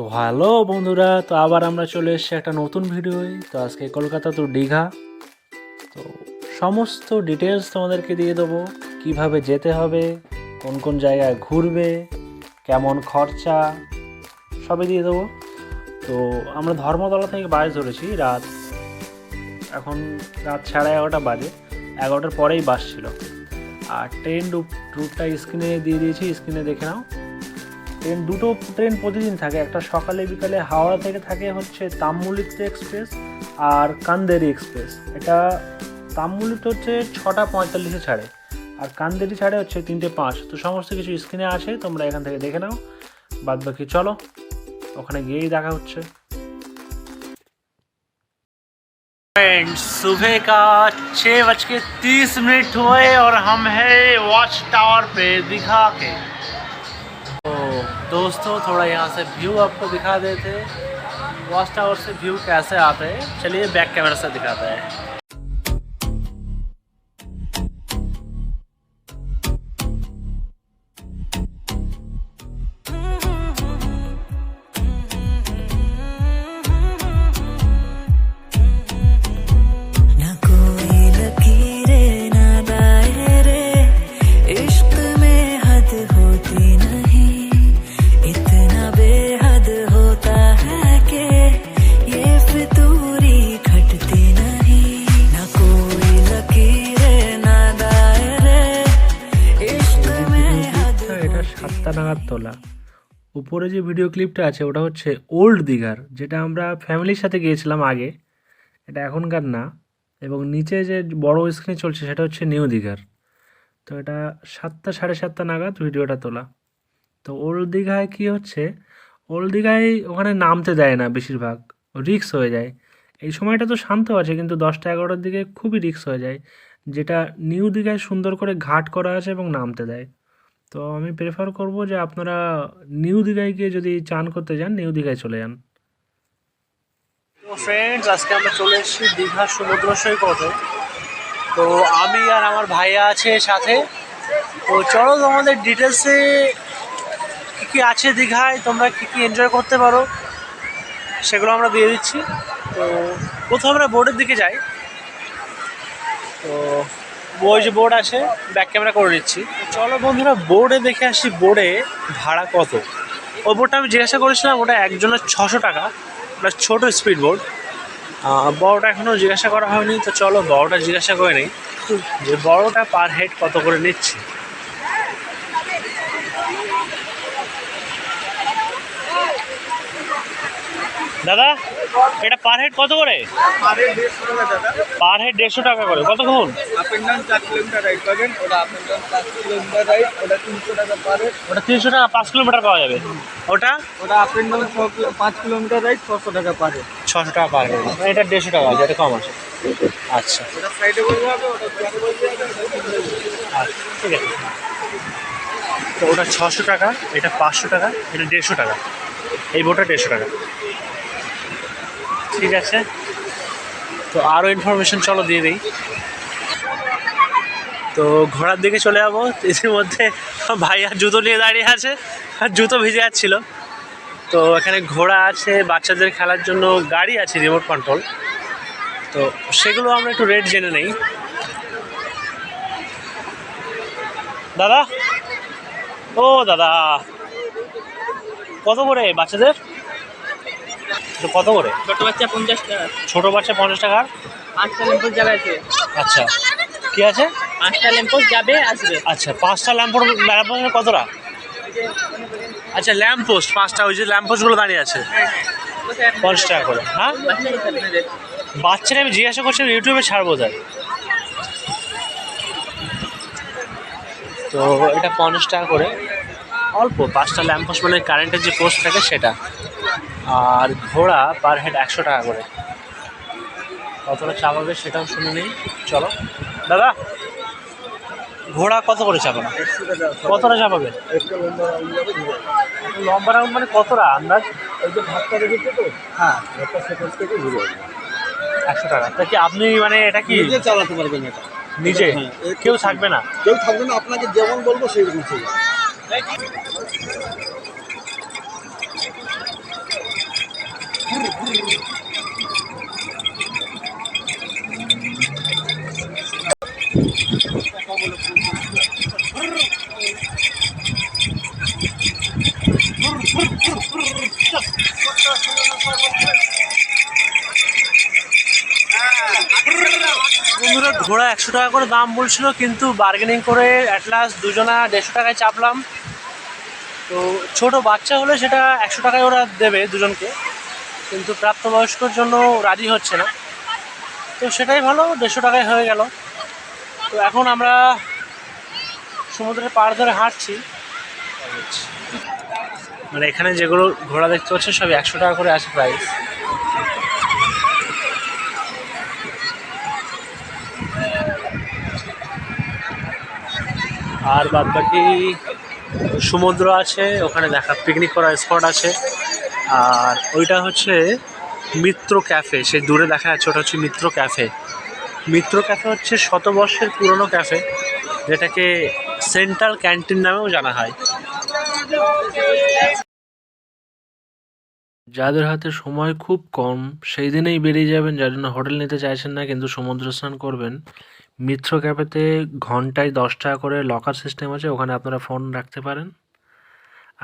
তো হ্যালো বন্ধুরা, তো আবার আমরা চলে এসেছি একটা নতুন ভিডিওয়। তো আজকে কলকাতা তো দীঘা। তো সমস্ত ডিটেলস তোমাদেরকে দিয়ে দেবো। কীভাবে যেতে হবে, কোন কোন জায়গায় ঘুরবে, কেমন খরচা, সবই দিয়ে দেবো। তো আমরা ধর্মতলা থেকে বাস ধরেছি রাত, এখন রাত সাড়ে এগারোটা বাজে। এগারোটার পরেই বাস ছিল। আর ট্রেন রুটটা স্ক্রিনে দিয়ে দিয়েছি স্ক্রিনে দেখে নাও। ট্রেন দুটো ট্রেন প্রতিদিন থাকে একটা সকালে বিকালে হাওড়া থেকে থাকে হচ্ছে তাম্মুলিপ্ত এক্সপ্রেস আর কান্দেরি এক্সপ্রেস এটা তাম্মুলিপ্ত হচ্ছে ছটা পঁয়তাল্লিশে ছাড়ে আর কান্দেরি ছাড়ে হচ্ছে তিনটে পাঁচ তো সমস্ত কিছু স্ক্রিনে আছে তোমরা এখান থেকে দেখে নাও বাদ বাকি চলো ওখানে গিয়েই দেখা হচ্ছে फ्रेंड्स सुबह का छः बज के तीस मिनट हुए और हम हैं वॉच टावर पे दिखा के तो दोस्तों, थोड़ा यहाँ से व्यू आपको दिखा देते वॉच टावर से व्यू कैसे आते हैं? चलिए बैक कैमरा से दिखाते हैं। উপরে যে ভিডিও ক্লিপটা আছে, ওটা হচ্ছে ওল্ড দীঘার যেটা আমরা ফ্যামিলির সাথে গিয়েছিলাম আগে। এটা এখনকার না। এবং নিচে যে বড় স্ক্রিনে চলছে, সেটা হচ্ছে নিউ দীঘার তো এটা সাতটা, সাড়ে সাতটা নাগাদ ভিডিওটা তোলা। তো ওল্ড দীঘায় কী হচ্ছে? ওল্ড দীঘায় ওখানে নামতে দেয় না বেশিরভাগ। রিক্স হয়ে যায়। এই সময়টা তো শান্ত আছে, কিন্তু দশটা, এগারোটার দিকে খুবই রিক্স হয়ে যায়। যেটা নিউ দীঘায় সুন্দর করে ঘাট করা আছে এবং নামতে দেয়। তো আমি প্রেফার করব যে আপনারা নিউ দীঘায় গিয়ে যদি চান করতে যান, নিউ দীঘায় চলে যান। ফ্রেন্ডস আজকে আমরা চলে এসেছি দীঘার সমুদ্র সৈকতে। তো আমি আর আমার ভাইয়া আছে সাথে। তো চলো তোমাদের ডিটেলসে কী কী আছে দীঘায়, তোমরা কী কী এনজয় করতে পারো, সেগুলো আমরা দিয়ে দিচ্ছি। তো প্রথমে আমরা বোর্ডের দিকে যাই। তো ওই যে বোর্ড আছে ব্যাক ক্যামেরা করে নিচ্ছি। চলো বন্ধুরা বোর্ডে দেখে আসি বোর্ডে ভাড়া কত? ওই বোর্ডটা আমি জিজ্ঞাসা করেছিলাম, ওটা একজনের ছশো টাকা ওটা ছোটো স্পিড বোর্ড বড়োটা এখনও জিজ্ঞাসা করা হয়নি, তো চলো বড়োটা জিজ্ঞাসা করে নিই। যে বড়োটা পার হেড কত করে নিচ্ছে? দাদা এটা পার হেড কত করে? পার হেড দেড়শো টাকা করে কতক্ষণ ওটা তিনশো টাকা পাঁচ কিলোমিটার পাওয়া যাবে। ওটা? ওটা আপ ডাউন পাঁচ কিলোমিটার রাইড ছশো টাকা পারে ছশো টাকা পার হেড এটা দেড়শো টাকা আছে এটা কম আছে। আচ্ছা। আচ্ছা ঠিক আছে। তো ওটা ছশো টাকা এটা পাঁচশো টাকা এটা দেড়শো টাকা। এই বোটটা দেড়শো টাকা। ঠিক আছে। তো আরও ইনফরমেশন চলো দিয়ে দিই। তো ঘোড়ার দিকে চলে যাব। ইতিমধ্যে ভাইয়া জুতো নিয়ে দাঁড়িয়ে আছে আর জুতো ভিজে যাচ্ছিল। তো এখানে ঘোড়া আছে, বাচ্চাদের খেলার জন্য গাড়ি আছে রিমোট কন্ট্রোল তো সেগুলো আমরা একটু রেট জেনে নেই। দাদা? ও দাদা। কত করে বাচ্চাদের? কত করে? ছোট বাচ্চা পঞ্চাশ টাকা। ছোট বাচ্চা পঞ্চাশ টাকার? পাঁচটা ল্যাম্পোস্ট যাবে আছে আচ্ছা। কি আছে? পাঁচটা ল্যাম্পোস্ট যাবে আসবে আচ্ছা পাঁচটা ল্যাম্পোস্ট ল্যাম্পোস্ট কতটা? আচ্ছা ল্যাম্প পোস্ট পাঁচটা ওই যে ল্যাম্প পোস্টগুলো দাঁড়িয়ে আছে। পঞ্চাশ টাকা করে হ্যাঁ। বাচ্চারা আমি জিজ্ঞাসা করছি ইউটিউবে ছাড়বো তাই। তো এটা পঞ্চাশ টাকা করে। অল্প পাঁচটা ল্যাম্প পোস্ট মানে কারেন্টের যে পোস্ট থাকে সেটা। আর ঘোড়া পার হেড একশো টাকা করে। কতটা চাপাবে সেটাও শুনে নিই। চলো। দাদা ঘোড়া কত করে চাপানো কতটা চাপাবে লম্বা রাউন্ড মানে কতটা আন্দাজ? ওই যে ভাতটা রেখেছে তো হ্যাঁ। থেকে ঘুরে একশো টাকা। তা কি আপনি মানে এটা কি নিজে চালাতে পারবেন এটা? নিজে? হ্যাঁ, কেউ থাকবে না? কেউ থাকবে না আপনাকে যেমন বলব সেই রকম চলবে ঘোড়া একশো টাকা করে দাম বলছিল, কিন্তু বার্গেনিং করে অ্যাট লাস্ট দুজনা দেড়শো টাকায় চাপলাম। তো ছোট বাচ্চা হলে সেটা একশো টাকায় ওরা দেবে দুজনকে, কিন্তু প্রাপ্তবয়স্কর জন্য রাজি হচ্ছে না। তো সেটাই ভালো, দেড়শো টাকায় হয়ে গেল। তো এখন আমরা সমুদ্রের পাড় ধরে হাঁটছি। মানে এখানে যেগুলো ঘোড়া দেখতে পাচ্ছেন সব একশো টাকা করে আছে প্রাইস আর বাদ বাকি সমুদ্র আছে, ওখানে দেখা পিকনিক করার স্পট আছে। আর ওইটা হচ্ছে মিত্র ক্যাফে সেই দূরে দেখা যাচ্ছে, ওটা হচ্ছে মিত্র ক্যাফে মিত্র ক্যাফে হচ্ছে শতবর্ষের পুরনো ক্যাফে যেটাকে সেন্ট্রাল ক্যান্টিন নামেও জানা হয়। যাদের হাতে সময় খুব কম, সেই দিনেই বেরিয়ে যাবেন, যার জন্য হোটেল নিতে চাইছেন না, কিন্তু সমুদ্র স্নান করবেন। মিত্র ক্যাফেতে ঘন্টায় দশ টাকা করে লকার সিস্টেম আছে, ওখানে আপনারা ফোন রাখতে পারেন।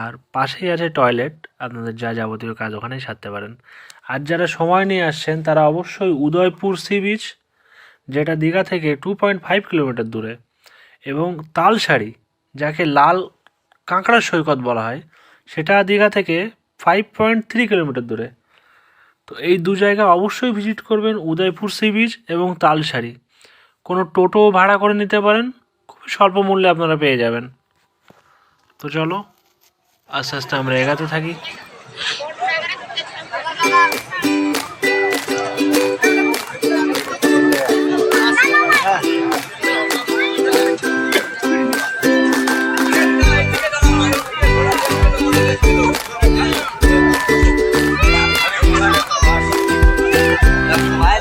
আর পাশেই আছে টয়লেট আপনাদের যা যাবতীয় কাজ ওখানেই সারতে পারেন। আর যারা সময় নিয়ে আসছেন, তারা অবশ্যই উদয়পুর সি বিচ, যেটা দীঘা থেকে টু পয়েন্ট ফাইভ কিলোমিটার দূরে, এবং তালশাড়ি, যাকে লাল কাঁকড়া সৈকত বলা হয়, সেটা দীঘা থেকে ফাইভ পয়েন্ট থ্রি কিলোমিটার দূরে। তো এই দু জায়গা অবশ্যই ভিজিট করবেন, উদয়পুর সি বিচ এবং তালসারি কোনো টোটো ভাড়া করে নিতে পারেন খুব স্বল্প মূল্যে আপনারা পেয়ে যাবেন। তো চলো, আস্তে আস্তে আমরা এগাতে থাকি। दिल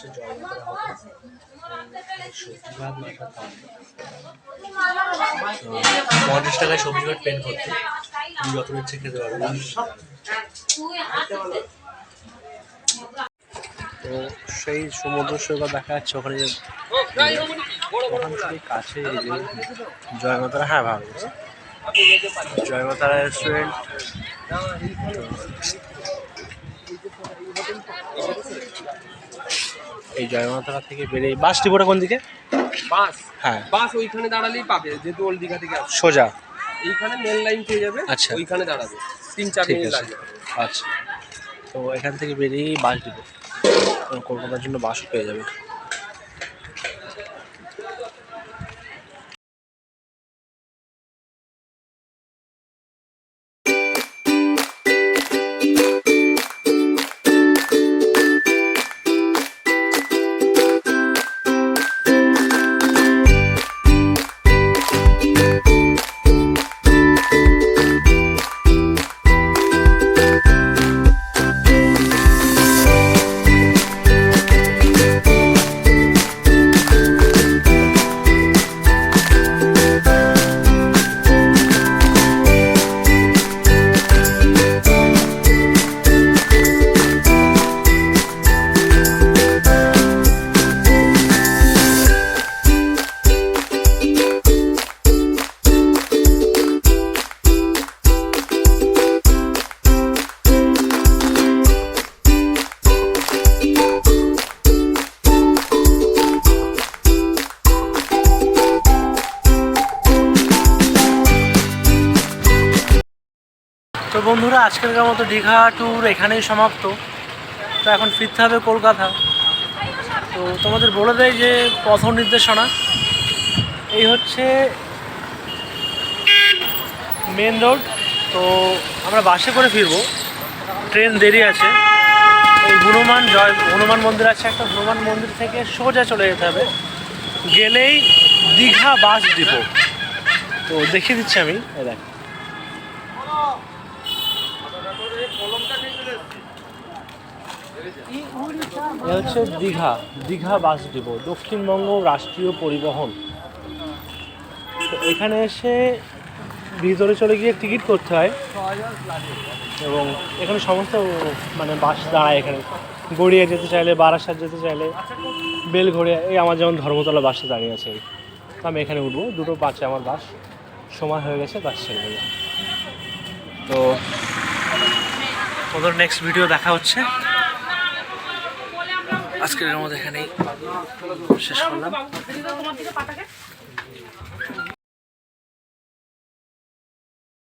হচ্ছে জয়মাতারা সবজি ভাত মাথা পঞ্চাশ টাকায় সবজি ভাত পেন করতে। তুমি যত ইচ্ছে খেতে পারবে তো সেই সমুদ্র সৈকত দেখা যাচ্ছে ওখানে যে ওখান থেকে কাছে জয়মাতারা হ্যাঁ ভালো জয়মাতারা রেস্টুরেন্ট এই জয়মাতারা থেকে বেরিয়ে বাস ডিপোটা কোন দিকে? বাস? হ্যাঁ। বাস ওইখানে দাঁড়ালেই পাবে যেহেতু ওল্ড দীঘা থেকে আসছে। সোজা। এইখানে মেন লাইন পেয়ে যাবে আচ্ছা। ওইখানে দাঁড়াবে। তিন চার মিনিট লাগবে। আচ্ছা। তো এখান থেকে বেরিয়েই বাস ডিপো কলকাতার জন্য বাসও পেয়ে যাবে। বন্ধুরা আজকের মতো দীঘা ট্যুর এখানেই সমাপ্ত। তো এখন ফিরতে হবে কলকাতা। তো তোমাদের বলে দেয় যে পথ নির্দেশনা। এই হচ্ছে মেন রোড তো আমরা বাসে করে ফিরবো। ট্রেন দেরি আছে। এই হনুমান জয়, হনুমান মন্দির আছে একটা। হনুমান মন্দির থেকে সোজা চলে যেতে হবে। গেলেই দীঘা বাস ডিপো। তো দেখিয়ে দিচ্ছি আমি। দেখ। এ হচ্ছে দীঘা দীঘা বাস ডিপো, দক্ষিণবঙ্গ রাষ্ট্রীয় পরিবহন। তো এখানে এসে ভিতরে চলে গিয়ে টিকিট করতে হয় এবং এখানে সমস্ত মানে বাস দাঁড়ায় এখানে। গড়িয়ে যেতে চাইলে, বারাসাত যেতে চাইলে, বেলঘড়িয়া, এই আমার যেমন ধর্মতলা বাসে দাঁড়িয়ে আছে। তো আমি এখানে উঠবো, দুটো বাসে আমার বাস, সময় হয়ে গেছে, বাস ছেড়ে দেবো। তো ওদের নেক্সট ভিডিও দেখা হচ্ছে। আজকের মধ্যে এখানেই শেষ করলাম।